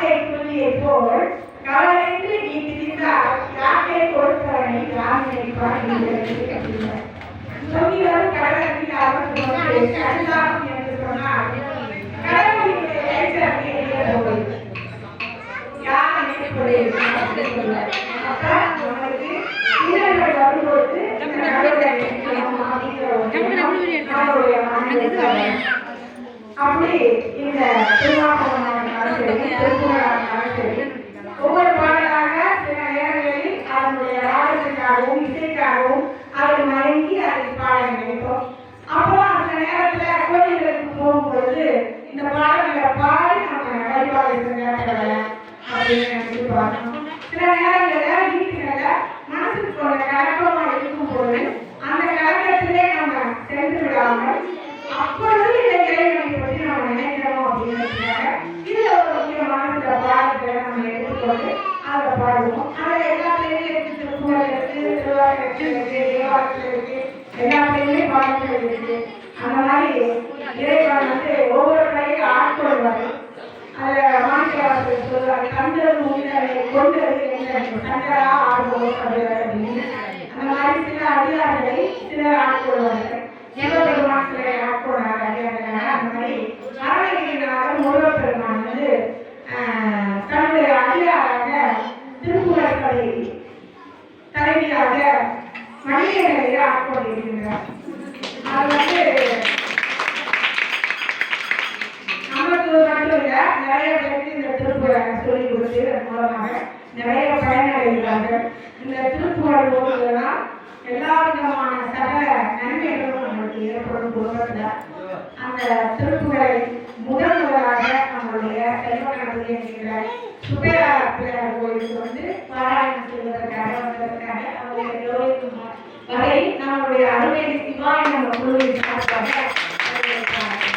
கேட்பது எப்போல் கவலைக்கு நீ அப்படி இந்த திருவாசனம் ராகத்துக்காகவும் இசைக்காகவும் அதை மயங்கி அதை பாட நினைப்போம் அப்போ அந்த நேரத்துல கோயில்களுக்கு போகும்பொழுது இந்த பாடல்களை பாடி நம்ம வழிபாடு செஞ்சாங்க அப்படின்னு நினைச்சு பார்க்கணும் சில நேரங்களில் வீட்டுகளில் மனசுக்கு கலக்கமாக இருக்கும் இருக்கும்போது அந்த கலக்கத்திலே நம்ம சென்று விடாமல் அப்பொழுது இந்த இறைவனை பற்றி நம்ம நினைக்கிறோம் அப்படிங்கிறதுக்காக இதுல ஒரு முக்கியமான சில பாடல்களை நம்ம எடுத்துக்கொண்டு அதை பாடுவோம் அதை எல்லாத்துலேயுமே இருக்கு திருக்குறள் இருக்கு திருவாரூர் இருக்கு தேவாரத்தில் எல்லாத்துலேயுமே அந்த மாதிரி இறைவன் வந்து ஒவ்வொரு கையில் ஆட்கொள்வார் அதில் மாணிக்கவாசல் சொல்லுவாங்க கந்தர் முன்னரை கொண்டது கந்தரா ஆடுவோம் அப்படின்னு அந்த மாதிரி சில அதிகாரிகளை சிலர் ஆட்கொள்வார்கள் சிவபெருமான் சிலரை ஆட்கொண்டார் அதிகாரிகளாக அந்த மாதிரி அரவணைகளாக முருகப்பெருமான் வந்து தன்னுடைய அதிகாராக திருப்புகழ்களை தலைவியாக மனிதர்களை ஆட்கொண்டிருக்கின்றார் அது வந்து நமக்கு மட்டும் நிறைய பேருக்கு இந்த திருப்புகழை சொல்லிக் கொடுத்து மூலமாக நிறைய பயனடைகிறார்கள் இந்த திருப்புகழ் ஓடுவதனால் எல்லா விதமான சகல நன்மைகளும் நம்மளுக்கு ஏற்படும் குடும்பத்துல அந்த திருப்புகழை முதல் செல்வக்கணத்தில் என்கிற சுபேரா பிள்ளையார் கோயிலுக்கு வந்து பாராயணம் செய்வதற்காக வந்ததற்காக அவருடைய கௌரவிக்கும் வரை நம்மளுடைய அருமை சிவாய நம்ம குழுவின் சார்பாக வரவேற்கிறார்கள்.